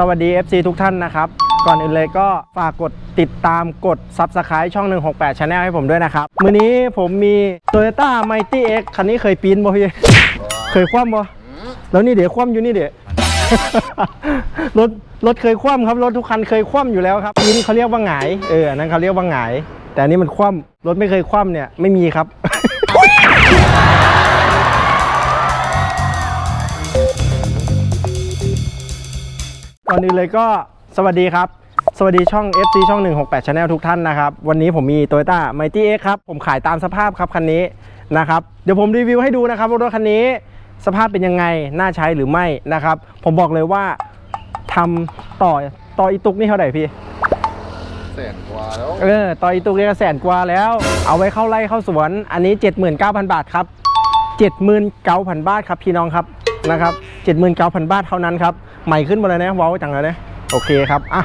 สวัสดี FC ทุกท่านนะครับ ก่อนอื่นเลยก็ฝากกดติดตามกด Subscribe ช่อง 168 Channel ให้ผมด้วยนะครับ มื้อนี้ผมมี Toyota Mighty X คันนี้เคยปีนบ่พี่เคยคว่ำบ่แล้วนี่เดี๋ยวคว่ำอยู่นี่เดี๋ยวรถรถเคยคว่ำครับ รถทุกคันเคยคว่ำอยู่แล้วครับปีนเขาเรียกว่าหงายเอออันนั้นเขาเรียกว่าหงาย แต่อันนี้มันคว่ำรถไม่เคยคว่ำเนี่ยไม่มีครับ ก่อนอื่นเลยก็สวัสดีครับ สวัสดีช่อง FC ช่อง 168 Channel ทุกท่านนะครับ วันนี้ผมมี Toyota Mighty X ครับ ผมขายตามสภาพครับคันนี้นะครับ เดี๋ยวผมรีวิวให้ดูนะครับว่ารถคันนี้สภาพเป็นยังไง น่าใช้หรือไม่นะครับ ผมบอกเลยว่าทำต่อต่ออีตุกนี่เท่าไหร่พี่แสนกว่าแล้วเออต่ออีตุกเนี่ยก็แสนกว่าแล้ว เอาไว้เข้าไร่เข้าสวน อันนี้ 79,000 บาทครับ 79,000 บาทครับพี่น้องครับ นะครับ79,000 บาทเท่านั้นครับใหม่ขึ้นมาเลยนะว้าวจังเลยนะโอเคครับอะ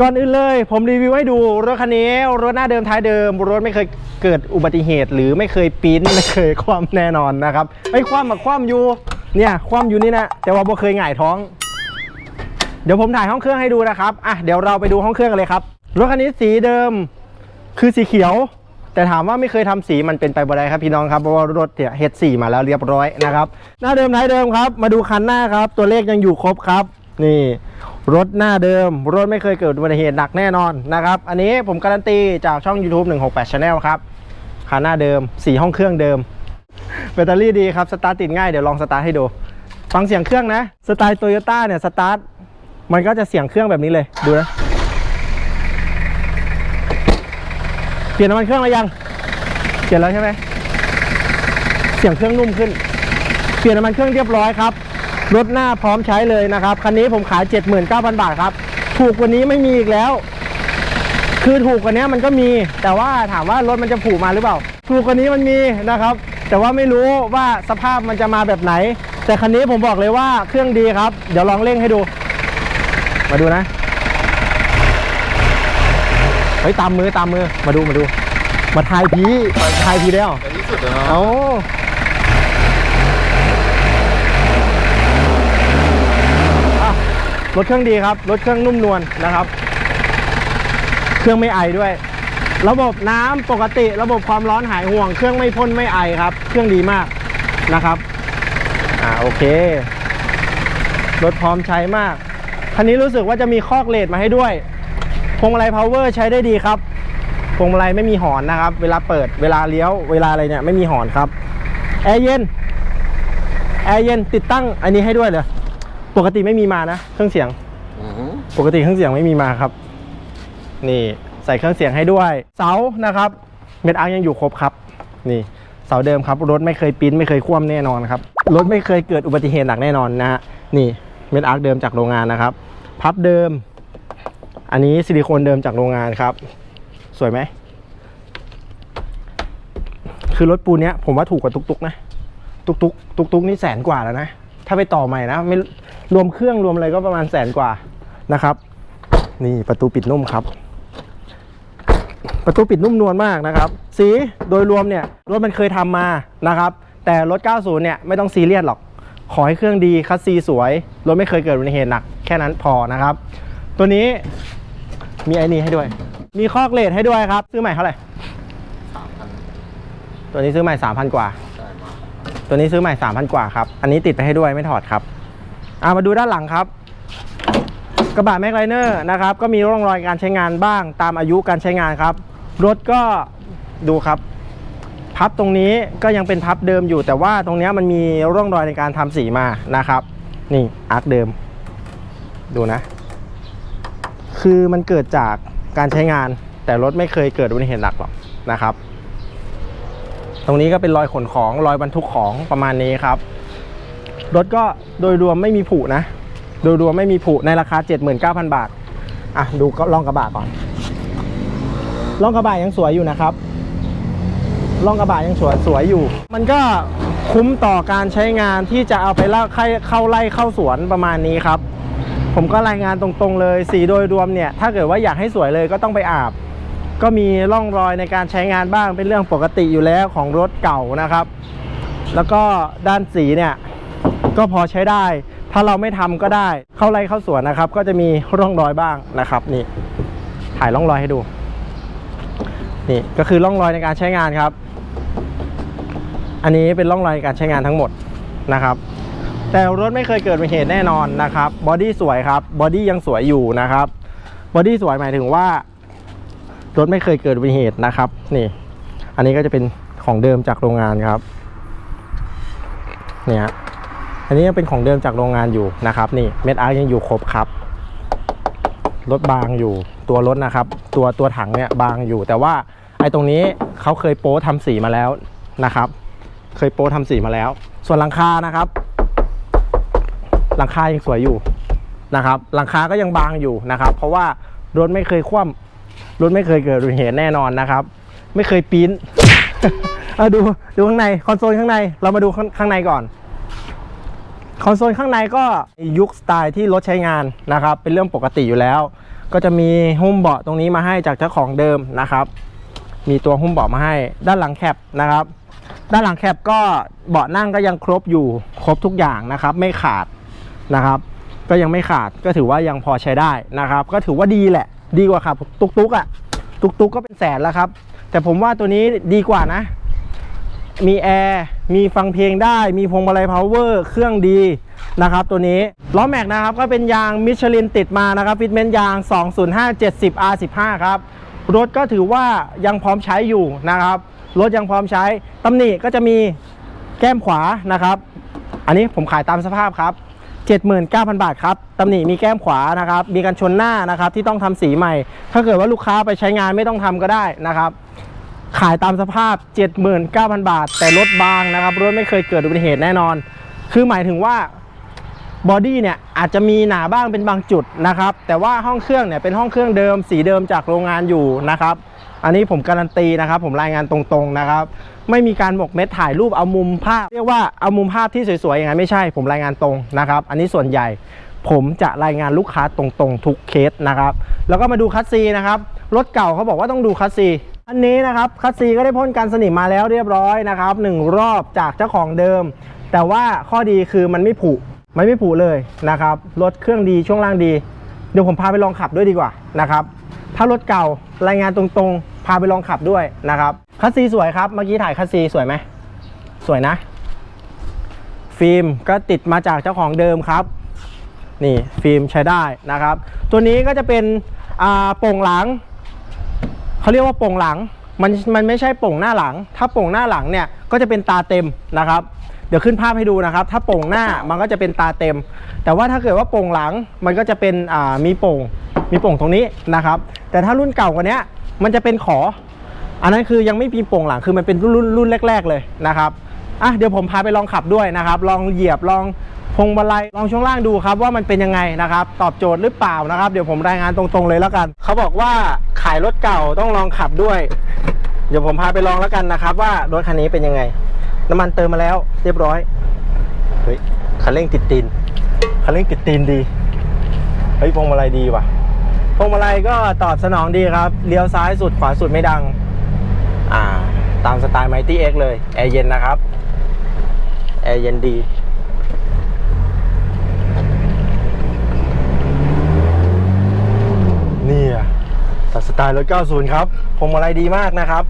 ก่อนอื่นเลยผมรีวิวให้ดูรถคันนี้รถหน้าเดิมท้ายเดิมรถไม่เคยเกิดอุบัติเหตุ หรือไม่เคยปีนไม่เคยคว่ำแน่นอนนะครับไอ้คว่ำมาคว่ำอยู่เนี่ยคว่ำอยู่นี่นะแต่ว่าบ่เคยหงายท้อง เดี๋ยวผมถ่ายห้องเครื่องให้ดูนะครับอะเดี๋ยวเราไปดูห้องเครื่องกันเลยครับรถคันนี้สีเดิมคือสีเขียว แต่ถามว่าไม่เคยทำสีมันเป็นไปบ่ได้ครับพี่น้องครับเพราะว่ารถเนี่ยเฮดสีมาแล้วเรียบร้อยนะครับหน้าเดิมท้ายเดิมครับ มาดูคันหน้าครับ ตัวเลขยังอยู่ครบครับ นี่รถหน้าเดิม รถไม่เคยเกิดอุบัติเหตุหนักแน่นอนนะครับ อันนี้ผมการันตีจากช่อง YouTube 168 Channel ครับคันหน้าเดิมสีห้องเครื่องเดิมแบตเตอรี่ดีครับสตาร์ทติดง่ายเดี๋ยวลองสตาร์ทให้ดูฟังเสียงเครื่องนะสไตล์โตโยต้าเนี่ยสตาร์ทมันก็จะเสียงเครื่องแบบนี้เลยดูนะ เป ลี่ยนน้ำมันเครื่องแล้วยัง เปลี่ยนแล้วใช่ไหมเสียงเครื่องนุ่มขึ้น เปลี่ยนน้ำมันเครื่องเรียบร้อยครับรถหน้าพร้อมใช้เลยนะครับ คันนี้ผมขาย 79,000 บาทครับ ถูกกว่านี้ไม่มีอีกแล้ว คือถูกกว่านี้มันก็มี แต่ว่าถามว่ารถมันจะผูกมาหรือเปล่า ถูกกว่านี้มันมีนะครับ แต่ว่าไม่รู้ว่าสภาพมันจะมาแบบไหน แต่คันนี้ผมบอกเลยว่าเครื่องดีครับ เดี๋ยวลองเร่งให้ดู มาดูนะ เฮ้ยตามมือตามมือมาดูมาดู มาทายพีมาทายพีแล้วในที่สุดแล้วเนาะ เอาอะรถเครื่องดีครับ รถเครื่องนุ่มนวลนะครับ เครื่องไม่ไอด้วย ระบบน้ำปกติระบบความร้อนหายห่วง เครื่องไม่พ่นไม่ไอครับ เครื่องดีมากนะครับ อ่าโอเค รถพร้อมใช้มาก คันนี้รู้สึกว่าจะมีคอกเลดมาให้ด้วย พวงมาลัย power ใช้ได้ดีครับพวงมาลัยไม่มีหอนนะครับ เวลาเปิดเวลาเลี้ยวเวลาอะไรเนี่ยไม่มีหอนครับแอร์เย็นแอร์เย็นติดตั้งอันนี้ให้ด้วยเลยปกติไม่มีมานะ เครื่องเสียงอือหือปกติเครื่องเสียงไม่มีมาครับ นี่ใส่เครื่องเสียงให้ด้วย เสานะครับ เม็ดอาร์ยังอยู่ครบครับ นี่เสาเดิมครับ รถไม่เคยปิ้นไม่เคยคว่ำแน่นอนครับรถไม่เคยเกิดอุบัติเหตุหนักแน่นอนนะฮะนี่เม็ดอาร์เดิมจากโรงงานนะครับ พับเดิม อันนี้ซิลิโคนเดิมจากโรงงานครับ สวยไหม คือรถปูนเนี้ยผมว่าถูกกว่าตุกๆนะ ตุกตุกตุกตุกๆนี่แสนกว่าแล้วนะ ถ้าไปต่อใหม่นะ ไม่รวมเครื่องรวมอะไรก็ประมาณแสนกว่านะครับ นี่ประตูปิดนุ่มครับ ประตูปิดนุ่มนวลมากนะครับ สีโดยรวมเนี่ยรถมันเคยทำมานะครับ แต่รถ 90 เนี่ยไม่ต้องซีเรียสหรอก ขอให้เครื่องดีคัสซีสวย รถไม่เคยเกิดอุบัติเหตุหนักแค่นั้นพอนะครับ ตัวนี้ มีไอ้นี่ให้ด้วย มีคอกเลทให้ด้วยครับ ซื้อใหม่เท่าไหร่สามพันตัวนี้ซื้อใหม่ 3,000 กว่า ได้มาตัวนี้ซื้อใหม่ 3,000 กว่าครับ อันนี้ติดไปให้ด้วยไม่ถอดครับอ่ามาดูด้านหลังครับ กระบะแม็กไลเนอร์นะครับ ก็มีร่องรอยการใช้งานบ้าง ตามอายุการใช้งานครับ รถก็ดูครับ พับตรงนี้ก็ยังเป็นพับเดิมอยู่ แต่ว่าตรงเนี้ยมันมีร่องรอยในการทำสีมานะครับ นี่อาร์คเดิม ดูนะ คือมันเกิดจากการใช้งาน แต่รถไม่เคยเกิดอุบัติเหตุหนักหรอกนะครับ ตรงนี้ก็เป็นรอยขนของรอยบรรทุกของประมาณนี้ครับ รถก็โดยรวมไม่มีผุนะ โดยรวมไม่มีผุในราคา 79,000 บาทอะดูก็ล่องกระบะก่อนล่องกระบะยังสวยอยู่นะครับล่องกระบะยังสวยสวยอยู่ มันก็คุ้มต่อการใช้งานที่จะเอาไปเล่าเข้าเข้าไล่เข้าสวนประมาณนี้ครับ ผมก็รายงานตรงๆเลย สีโดยรวมเนี่ยถ้าเกิดว่าอยากให้สวยเลยก็ต้องไปอาบ ก็มีร่องรอยในการใช้งานบ้างเป็นเรื่องปกติอยู่แล้วของรถเก่านะครับ แล้วก็ด้านสีเนี่ยก็พอใช้ได้ ถ้าเราไม่ทำก็ได้ เข้าไร่เข้าสวนนะครับ ก็จะมีร่องรอยบ้างนะครับนี่ถ่ายร่องรอยให้ดูนี่ก็คือร่องรอยในการใช้งานครับ อันนี้เป็นร่องรอยในการใช้งานทั้งหมดนะครับ แต่รถไม่เคยเกิดอุบัติเหตุแน่นอนนะครับบอดี้สวยครับบอดี้ยังสวยอยู่นะครับบอดี้สวยหมายถึงว่ารถไม่เคยเกิดอุบัติเหตุนะครับ นี่ อันนี้ก็จะเป็นของเดิมจากโรงงานครับเนี่ยฮะอันนี้ยังเป็นของเดิมจากโรงงานอยู่นะครับ นี่เม็ดอาร์ยังอยู่ครบครับรถบางอยู่ตัวรถนะครับ ตัวตัวถังเนี่ยบางอยู่ แต่ว่าไอ้ตรงนี้เขาเคยโป๊ทำสีมาแล้วนะครับ เคยโป๊ทำสีมาแล้ว ส่วนหลังคานะครับ หลังคายังสวยอยู่นะครับ หลังคาก็ยังบางอยู่นะครับ เพราะว่ารถไม่เคยคว่ำรถไม่เคยเกิดอุบัติเหตุแน่นอนนะครับ ไม่เคยปีนเอาดูดูข้างในคอนโซลข้างในเรามาดูข้างข้างในก่อน คอนโซลข้างในก็ยุคสไตล์ที่รถใช้งานนะครับ เป็นเรื่องปกติอยู่แล้ว ก็จะมีหุ้มเบาะตรงนี้มาให้จากเจ้าของเดิมนะครับ มีตัวหุ้มเบาะมาให้ ด้านหลังแคปนะครับ ด้านหลังแคปก็เบาะนั่งก็ยังครบอยู่ครบทุกอย่างนะครับ ไม่ขาด นะครับ ก็ยังไม่ขาดก็ถือว่ายังพอใช้ได้นะครับ ก็ถือว่าดีแหละ ดีกว่าครับตุกตุกๆอะ่ะตุกตุกๆก็เป็นแสนแล้วครับ แต่ผมว่าตัวนี้ดีกว่านะ มีแอร์มีฟังเพลงได้ มีพวงมาลัยพาวเวอร์เครื่องดีนะครับตัวนี้ล้อแม็กนะครับก็เป็นยางมิชลินติดมานะครับฟิตเมนต์ยาง 205 70 R15 ครับรถก็ถือว่ายังพร้อมใช้อยู่นะครับ รถยังพร้อมใช้ตำหนิก็จะมีแก้มขวานะครับ อันนี้ผมขายตามสภาพครับ 79,000 บาทครับตำหนิมีแก้มขวานะครับ มีกันชนหน้านะครับที่ต้องทำสีใหม่ ถ้าเกิดว่าลูกค้าไปใช้งานไม่ต้องทำก็ได้นะครับ ขายตามสภาพ 79,000 บาท แต่รถบางนะครับรถไม่เคยเกิดอุบัติเหตุแน่นอน คือหมายถึงว่าบอดี้เนี่ยอาจจะมีหนาบ้างเป็นบางจุดนะครับ แต่ว่าห้องเครื่องเนี่ยเป็นห้องเครื่องเดิมสีเดิมจากโรงงานอยู่นะครับ อันนี้ผมการันตีนะครับ ผมรายงานตรงๆนะครับ ไม่มีการหมกเม็ดถ่ายรูปเอามุมภาพ เรียกว่าเอามุมภาพที่สวยๆอย่างนั้นไม่ใช่ ผมรายงานตรงนะครับ อันนี้ส่วนใหญ่ผมจะรายงานลูกค้าตรงๆ ทุกเคสนะครับแล้วก็มาดูคัสซีนะครับรถเก่าเขาบอกว่าต้องดูคัสซีอันนี้นะครับคัสซีก็ได้พ่นกันสนิมมาแล้วเรียบร้อยนะครับหนึ่งรอบจากเจ้าของเดิม แต่ว่าข้อดีคือมันไม่ผุมันไม่ผุเลยนะครับรถเครื่องดีช่วงล่างดีเดี๋ยวผมพาไปลองขับด้วยดีกว่านะครับ ถ้ารถเก่ารายงานตรงๆ พาไปลองขับด้วยนะครับคัสซีสวยครับ เมื่อกี้ถ่ายคัสซีสวยไหม สวยนะ ฟิล์มก็ติดมาจากเจ้าของเดิมครับ นี่ฟิล์มใช้ได้นะครับ ตัวนี้ก็จะเป็นอ่าโป่งหลัง เขาเรียกว่าโป่งหลัง มันมันไม่ใช่โป่งหน้าหลัง ถ้าโป่งหน้าหลังเนี่ยก็จะเป็นตาเต็มนะครับ เดี๋ยวขึ้นภาพให้ดูนะครับ ถ้าโป่งหน้ามันก็จะเป็นตาเต็ม แต่ว่าถ้าเกิดว่าโป่งหลังมันก็จะเป็นอ่ามีโป่ง มีโป่งตรงนี้นะครับ แต่ถ้ารุ่นเก่ากว่านี้มันจะเป็นขอ อันนั้นคือยังไม่มีโป่งหลังคือมันเป็นรุ่นรุ่นแรก ๆ เลยนะครับอะเดี๋ยวผมพาไปลองขับด้วยนะครับ ลองเหยียบลองพวงมาลัยลองช่วงล่างดูครับว่ามันเป็นยังไงนะครับ ตอบโจทย์หรือเปล่านะครับ เดี๋ยวผมรายงานตรงๆเลยแล้วกัน เขาบอกว่าขายรถเก่าต้องลองขับด้วย เดี๋ยวผมพาไปลองแล้วกันนะครับ ว่ารถคันนี้เป็นยังไง น้ำมันเติมมาแล้ว เรียบร้อยเฮ้ยคันเร่งติดตีนคันเร่งติดตีนดีเฮ้ยพวงมาลัยดีว่ะ วงมาลัยก็ตอบสนองดีครับ เลี้ยวซ้ายสุดขวาสุดไม่ดัง อ่า ตามสไตล์ Mighty X เลย แอร์เย็นนะครับ แอร์เย็นดีนี่อะตัดสไตล์รถ 90 ครับพวงมาลัยดีมากนะครับ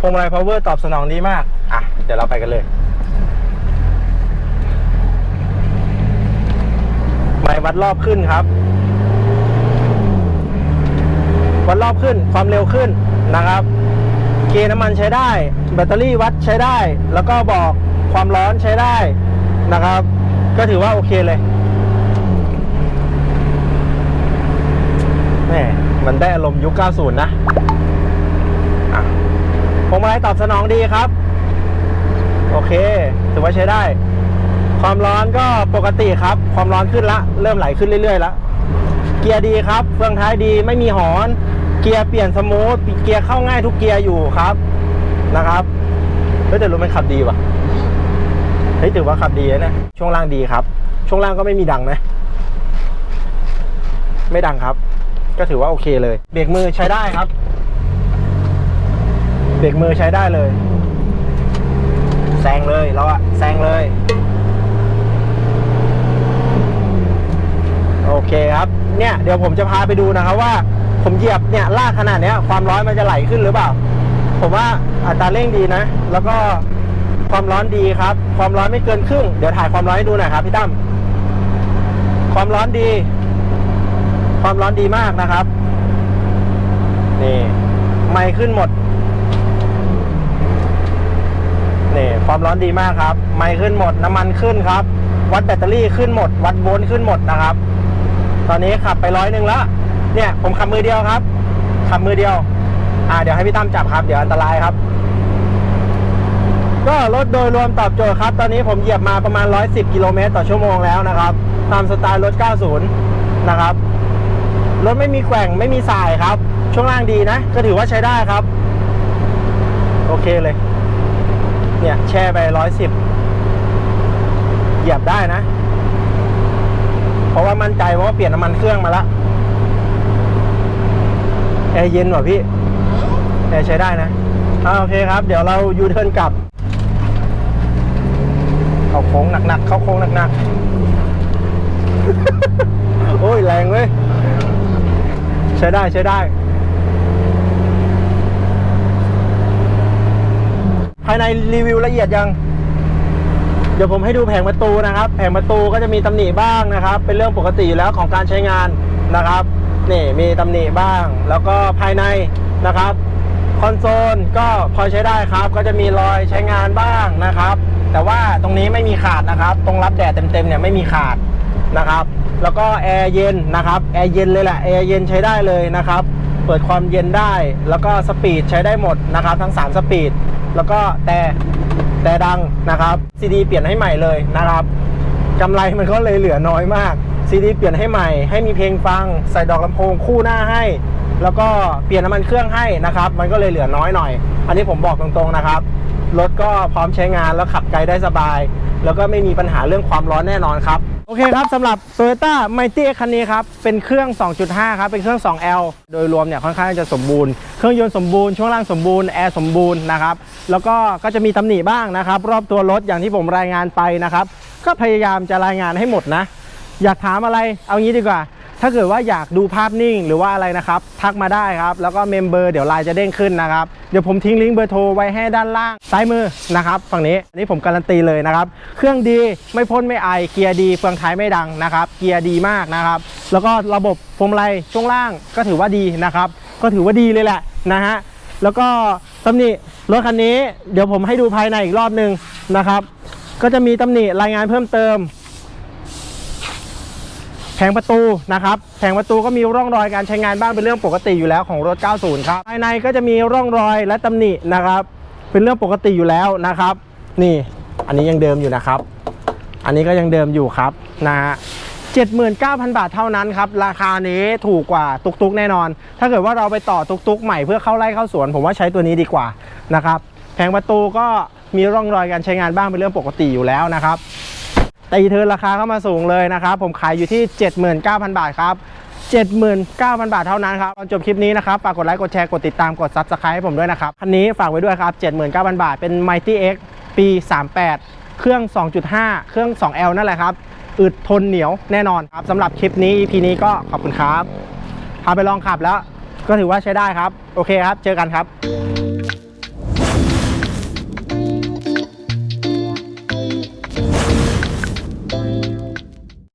พวงมาลัย power ตอบสนองดีมาก อะ เดี๋ยวเราไปกันเลย ไมค์วัดรอบขึ้นครับ วัดรอบขึ้นความเร็วขึ้นนะครับ เกณฑ์น้ำมันใช้ได้ แบตเตอรี่วัดใช้ได้ แล้วก็บอกความร้อนใช้ได้นะครับ ก็ถือว่าโอเคเลยแหมมันได้อารมณ์ยุค 90 นะอะพวงมาลัยตอบสนองดีครับ โอเค ถือว่าใช้ได้ ความร้อนก็ปกติครับ ความร้อนขึ้นละ เริ่มไหลขึ้นเรื่อยๆแล้วเกียร์ดีครับ เฟืองท้ายดีไม่มีหอน เกียร์เปลี่ยนสมูทเกียร์เข้าง่ายทุกเกียร์อยู่ครับนะครับเฮ้ยแต่รถมันขับดีว่ะเฮ้ยถือว่าขับดีนะช่วงล่างดีครับ ช่วงล่างก็ไม่มีดังนะ ไม่ดังครับ ก็ถือว่าโอเคเลย เบรกมือใช้ได้ครับ เบรกมือใช้ได้เลยแซงเลยเราอะแซงเลยโอเคครับ เนี่ย เดี๋ยวผมจะพาไปดูนะครับว่า ผมเหยียบเนี่ยลากขนาดเนี้ย ความร้อนมันจะไหลขึ้นหรือเปล่า ผมว่าอัตราเร่งดีนะ แล้วก็ความร้อนดีครับ ความร้อนไม่เกินครึ่ง เดี๋ยวถ่ายความร้อนให้ดูหน่อยครับพี่ตั้มความร้อนดี ความร้อนดีมากนะครับ นี่ ไม่ขึ้นหมด นี่ ความร้อนดีมากครับ ไม่ขึ้นหมด น้ำมันขึ้นครับ วัดแบตเตอรี่ขึ้นหมด วัดโวลต์ขึ้นหมดนะครับ ตอนนี้ขับไปร้อยหนึ่งแล้ว เนี่ยผมขับมือเดียวครับขับมือเดียว อ่าเดี๋ยวให้พี่ตั้มจับครับ เดี๋ยวอันตรายครับ ก็รถโดยรวมตอบโจทย์ครับ ตอนนี้ผมเหยียบมาประมาณ 110 กิโลเมตรต่อชั่วโมงแล้วนะครับ ตามสไตล์รถ 90 นะครับ รถไม่มีแกว่งไม่มีสายครับ ช่วงล่างดีนะ ก็ถือว่าใช้ได้ครับ โอเคเลย เนี่ยแช่ไป 110 เหยียบได้นะ เพราะว่ามั่นใจเพราะว่าเปลี่ยนน้ำมันเครื่องมาแล้ว แอร์เย็นว่ะพี่ แอร์ใช้ได้นะอ่าโอเคครับ เดี๋ยวเรายูเทิร์นกลับ เข้าโค้งหนักๆ เข้าโค้งหนักๆ โอ้ย แรงเว้ย ใช้ได้ใช้ได้ ภายในรีวิวละเอียดยังเดี๋ยวผมให้ดูแผงประตูนะครับ แผงประตูก็จะมีตำหนิบ้างนะครับ เป็นเรื่องปกติอยู่แล้วของการใช้งานนะครับ นี่มีตำหนิบ้าง แล้วก็ภายในนะครับคอนโซลก็พอใช้ได้ครับก็จะมีรอยใช้งานบ้างนะครับ แต่ว่าตรงนี้ไม่มีขาดนะครับ ตรงรับแดดเต็มๆเนี่ยไม่มีขาดนะครับ แล้วก็แอร์เย็นนะครับแอร์เย็นเลยแหละแอร์เย็นใช้ได้เลยนะครับ เปิดความเย็นได้ แล้วก็สปีดใช้ได้หมดนะครับ ทั้ง 3 สปีด แล้วก็แต่แต่ดังนะครับซีดีเปลี่ยนให้ใหม่เลยนะครับกำไรมันก็เลยเหลือน้อยมาก ซีดีเปลี่ยนให้ใหม่ ให้มีเพลงฟัง ใส่ดอกลำโพงคู่หน้าให้ แล้วก็เปลี่ยนน้ำมันเครื่องให้นะครับ มันก็เลยเหลือน้อยหน่อย อันนี้ผมบอกตรงๆนะครับ รถก็พร้อมใช้งานแล้วขับไกลได้สบาย แล้วก็ไม่มีปัญหาเรื่องความร้อนแน่นอนครับ โอเคครับสำหรับ Toyota m i g h t y คันนี้ครับ เป็นเครื่อง 2.5 ครับ เป็นเครื่อง 2L โดยรวมเนี่ยค่อนข้างจะสมบูรณ์ เครื่องยนต์สมบูรณ์ ช่วงล่างสมบูรณ์ แอร์สมบูรณ์นะครับ แล้วก็ก็จะมีตำหนิบ้างนะครับ รอบตัวรถอย่างที่ผมรายงานไปนะครับ ก็พยายามจะรายงานให้หมดนะ อยากถามอะไรเอางี้ดีกว่า ถ้าเกิดว่าอยากดูภาพนิ่งหรือว่าอะไรนะครับ ทักมาได้ครับ แล้วก็เมมเบอร์เดี๋ยวไลน์จะเด้งขึ้นนะครับ เดี๋ยวผมทิ้งลิงก์เบอร์โทรไว้ให้ด้านล่าง ซ้ายมือนะครับ ฝั่งนี้อันนี้ผมการันตีเลยนะครับ เครื่องดีไม่พ่นไม่ไอเกียร์ดีเฟืองท้ายไม่ดังนะครับ เกียร์ดีมากนะครับ แล้วก็ระบบพวงมาลัยช่วงล่างก็ถือว่าดีนะครับ ก็ถือว่าดีเลยแหละนะฮะแล้วก็ตำหนิรถคันนี้ เดี๋ยวผมให้ดูภายในอีกรอบหนึ่งนะครับ ก็จะมีตำหนิรายงานเพิ่มเติม แผงประตูนะครับแผงประตูก็มีร่องรอยการใช้งานบ้างเป็นเรื่องปกติอยู่แล้วของรถ 90 ครับภายในก็จะมีร่องรอยและตำหนินะครับ เป็นเรื่องปกติอยู่แล้วนะครับ นี่อันนี้ยังเดิมอยู่นะครับ อันนี้ก็ยังเดิมอยู่ครับนะฮะ79,000 บาทเท่านั้นครับ ราคานี้ถูกกว่าตุกๆแน่นอน ถ้าเกิดว่าเราไปต่อตุกๆใหม่เพื่อเข้าไร่เข้าสวน ผมว่าใช้ตัวนี้ดีกว่านะครับแผงประตูก็มีร่องรอยการใช้งานบ้างเป็นเรื่องปกติอยู่แล้วนะครับ ตีเทิร์นราคาเข้ามาสูงเลยนะครับผมขายอยู่ที่ 79,000 บาทครับ 79,000 บาทเท่านั้นครับตอนจบคลิปนี้นะครับฝากกดไลค์กดแชร์กดติดตามกด Subscribe ให้ผมด้วยนะครับคันนี้ฝากไว้ด้วยครับ 79,000 บาทเป็น Mighty X ปี 38 เครื่อง 2.5 เครื่อง 2L นั่นแหละครับอึดทนเหนียวแน่นอนครับสำหรับคลิปนี้ EP นี้ก็ขอบคุณครับพาไปลองขับแล้วก็ถือว่าใช้ได้ครับ โอเคครับ เจอกันครับ